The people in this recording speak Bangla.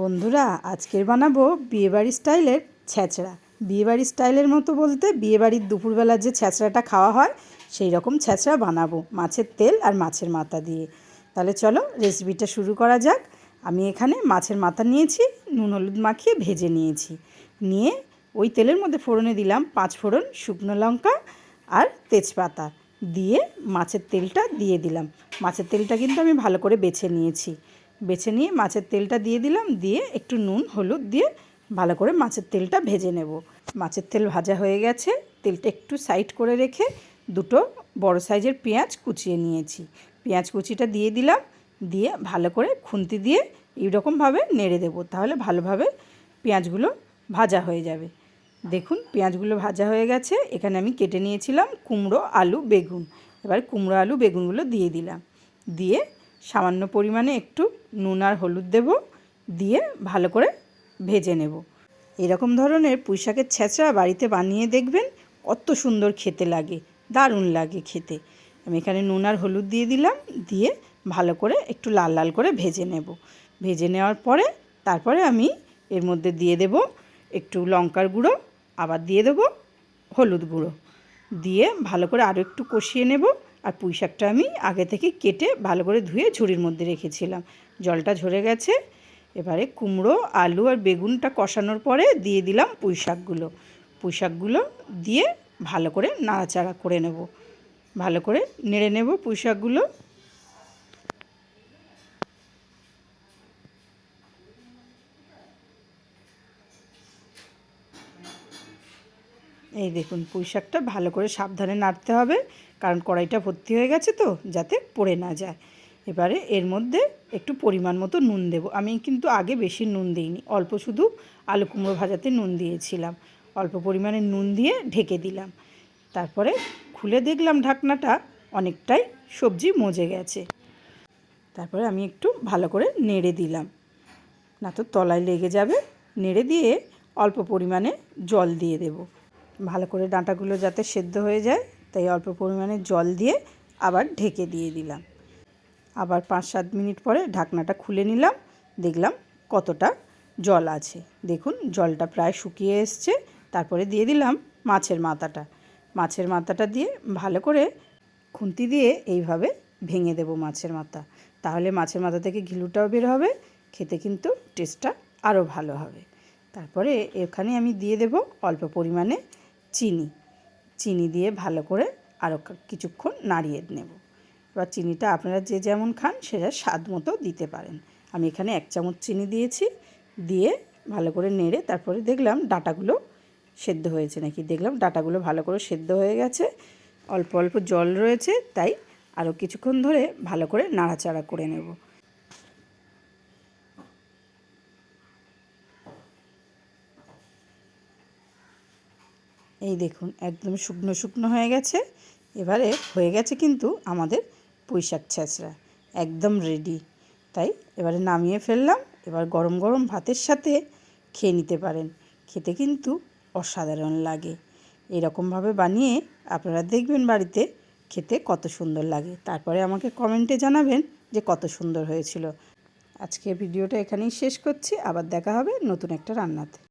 বন্ধুরা, আজকের বানাবো বিয়েবাড়ি স্টাইলের ছ্যাঁচড়া বিয়েবাড়ি স্টাইলের মতো বলতে বিয়েবাড়ির দুপুরবেলা যে ছ্যাঁচড়াটা খাওয়া হয়, সেই রকম ছ্যাঁচড়া বানাবো মাছের তেল আর মাছের মাথা দিয়ে। তাহলে চলো রেসিপিটা শুরু করা যাক। আমি এখানে মাছের মাথা নিয়েছি, নুন হলুদ মাখিয়ে ভেজে নিয়েছি। নিয়ে ওই তেলের মধ্যে ফোড়নে দিলাম পাঁচ ফোড়ন শুকনো লঙ্কা আর তেজপাতা। দিয়ে মাছের তেলটা দিয়ে দিলাম। মাছের তেলটা কিন্তু আমি ভালো করে বেছে নিয়েছি। বেছে নিয়ে মাছের তেলটা দিয়ে দিলাম, দিয়ে একটু নুন, হলুদ দিয়ে ভালো করে মাছের তেলটা ভেজে নেব। মাছের তেল ভাজা হয়ে গেছে, তেলটা একটু সাইড করে রেখে দুটো বড় সাইজের পেঁয়াজ কুচিয়ে নিয়েছি। পেঁয়াজ কুচিটা দিয়ে দিলাম, দিয়ে ভালো করে খুন্তি দিয়ে এইরকমভাবে নেড়ে দেবো, তাহলে ভালোভাবে পেঁয়াজগুলো ভাজা হয়ে যাবে। দেখুন, পেঁয়াজগুলো ভাজা হয়ে গেছে, এখানে আমি কেটে নিয়েছিলাম কুমড়ো, আলু, বেগুন। এবার কুমড়ো, আলু, বেগুনগুলো দিয়ে দিলাম। দিয়ে সামান্য পরিমাণে একটু নুন আর হলুদ দেব, দিয়ে ভালো করে ভেজে নেব। এরকম ধরনের পুঁই শাকের ছেঁচড়া বাড়িতে বানিয়ে দেখবেন, কত সুন্দর খেতে লাগে, দারুণ লাগে খেতে। আমি এখানে নুন আর হলুদ দিয়ে দিলাম, দিয়ে ভালো করে একটু লাল লাল করে ভেজে নেব। ভেজে নেওয়ার পরে, তারপরে আমি এর মধ্যে দিয়ে দেব একটু লঙ্কার গুঁড়ো, আবার দিয়ে দেবো হলুদ গুঁড়ো। দিয়ে ভালো করে আরও একটু কষিয়ে নেব। আর পুঁই শাকটা আমি আগে থেকে কেটে ভালো করে ধুয়ে ঝুড়ির মধ্যে রেখেছিলাম। জলটা ঝরে গেছে। এবারে কুমড়ো, আলু আর বেগুনটা কষানোর পরে দিয়ে দিলাম পুঁই শাকগুলো পুঁই শাকগুলো দিয়ে ভালো করে নাড়াচাড়া করে নেব। ভালো করে নেড়ে নেব পুঁই শাকগুলো এই দেখুন, পুঁই শাকটা ভালো করে সাবধানে নাড়তে হবে, কারণ কড়াইটা ভর্তি হয়ে গেছে তো, যাতে পড়ে না যায়। এবারে এর মধ্যে একটু পরিমাণ মতো নুন দেব। আমি কিন্তু আগে বেশি নুন দিইনি, অল্প শুধু আলু কুমড়ো ভাজাতে নুন দিয়েছিলাম। অল্প পরিমাণে নুন দিয়ে ঢেকে দিলাম। তারপরে খুলে দেখলাম ঢাকনাটা, অনেকটাই সবজি মজে গেছে। তারপরে আমি একটু ভালো করে নেড়ে দিলাম। না তো তলায় লেগে যাবে, নেড়ে দিয়ে অল্প পরিমাণে জল দিয়ে দেবো। ভালো করে ডাঁটাগুলো যাতে সেদ্ধ হয়ে যায়, তাই অল্প পরিমাণে জল দিয়ে আবার ঢেকে দিয়ে দিলাম। আবার পাঁচ সাত মিনিট পরে ঢাকনাটা খুলে নিলাম, দেখলাম কতটা জল আছে। দেখুন, জলটা প্রায় শুকিয়ে এসছে। তারপরে দিয়ে দিলাম মাছের মাথাটা। মাছের মাথাটা দিয়ে ভালো করে খুন্তি দিয়ে এইভাবে ভেঙে দেব মাছের মাথা। তাহলে মাছের মাথা থেকে ঘিলুটাও বের হবে, খেতে কিন্তু টেস্টটা আরও ভালো হবে। তারপরে এখানে আমি দিয়ে দেব অল্প পরিমাণে চিনি চিনি দিয়ে ভালো করে আরও কিছুক্ষণ নাড়িয়ে নেব। এবার চিনিটা আপনারা যে যেমন খান সেটা স্বাদ মতো দিতে পারেন। আমি এখানে এক চামচ চিনি দিয়েছি, দিয়ে ভালো করে নেড়ে তারপরে দেখলাম ডাটাগুলো সেদ্ধ হয়েছে নাকি। দেখলাম ডাটাগুলো ভালো করে সেদ্ধ হয়ে গেছে, অল্প অল্প জল রয়েছে, তাই আরও কিছুক্ষণ ধরে ভালো করে নাড়াচাড়া করে নেব। এই দেখুন, একদম শুকনো শুকনো হয়ে গেছে। এবারে হয়ে গেছে কিন্তু আমাদের পুঁই শাক ছ্যাঁচড়া একদম রেডি তাই এবারে নামিয়ে ফেললাম, এবার গরম গরম ভাতের সাথে খেয়ে নিতে পারেন। খেতে কিন্তু অসাধারণ লাগে। এরকমভাবে বানিয়ে আপনারা দেখবেন বাড়িতে খেতে কত সুন্দর লাগে। তারপরে আমাকে কমেন্টে জানাবেন যে কত সুন্দর হয়েছিল। আজকে ভিডিওটা এখানেই শেষ করছি। আবার দেখা হবে নতুন একটা রান্নাতে।